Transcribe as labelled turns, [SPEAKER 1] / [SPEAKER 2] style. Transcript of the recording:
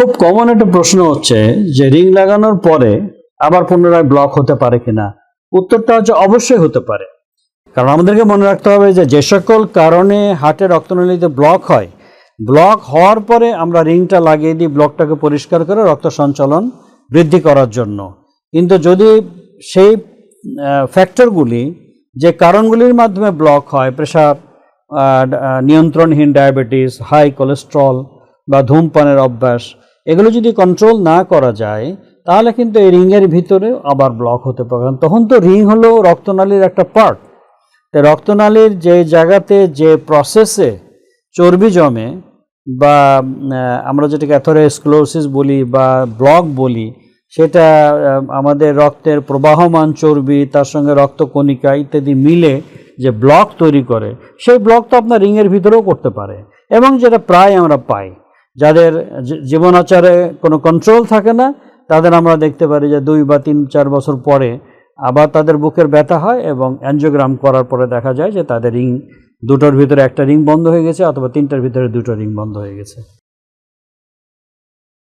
[SPEAKER 1] খুব কমন একটা প্রশ্ন হচ্ছে যে রিং লাগানোর পরে আবার পুনরায় ব্লক হতে পারে কিনা? উত্তরটা হচ্ছে অবশ্যই হতে পারে। কারণ আমাদেরকে মনে রাখতে হবে যে যে সকল কারণে হার্টের রক্তনলীতে ব্লক হয় ব্লক হওয়ার পরে আমরা রিংটা লাগিয়ে দিই ব্লকটাকে পরিষ্কার করে রক্ত সঞ্চালন বৃদ্ধি করার জন্য। কিন্তু যদি সেই ফ্যাক্টরগুলি যে কারণগুলির মাধ্যমে ব্লক হয় প্রেশার নিয়ন্ত্রণহীন ডায়াবেটিস হাই কোলেস্ট্রল বা ধূমপানের অভ্যাস এগুলো যদি কন্ট্রোল না করা যায়, তাহলে কিন্তু এই রিংয়ের ভিতরে আবার ব্লক হতে পারে। কারণ তখন তো রিং হলো রক্তনালীর একটা পার্ট তো রক্তনালীর যে জায়গাতে যে প্রসেসে চর্বি জমে বা আমরা যেটাকে অ্যাথোরেস্ক্লোসিস বলি বা ব্লক বলি, সেটা আমাদের রক্তের প্রবাহমান চর্বি, তার সঙ্গে রক্তকণিকা ইত্যাদি মিলে যে ব্লক তৈরি করে, সেই ব্লক তো আপনার রিংয়ের ভিতরেও করতে পারে। এবং যেটা প্রায় আমরা পাই। যাদের জীবন জীবনাচারে কোনো কন্ট্রোল থাকে না, তাদের আমরা দেখতে পারি যে দুই বা তিন, চার বছর পরে আবার তাদের বুকের ব্যথা হয় এবং অ্যানজিওগ্রাম করার পরে দেখা যায় যে তাদের রিং, দুটোর ভিতরে একটা রিং বন্ধ হয়ে গেছে অথবা তিনটার ভিতরে দুটো রিং বন্ধ হয়ে গেছে।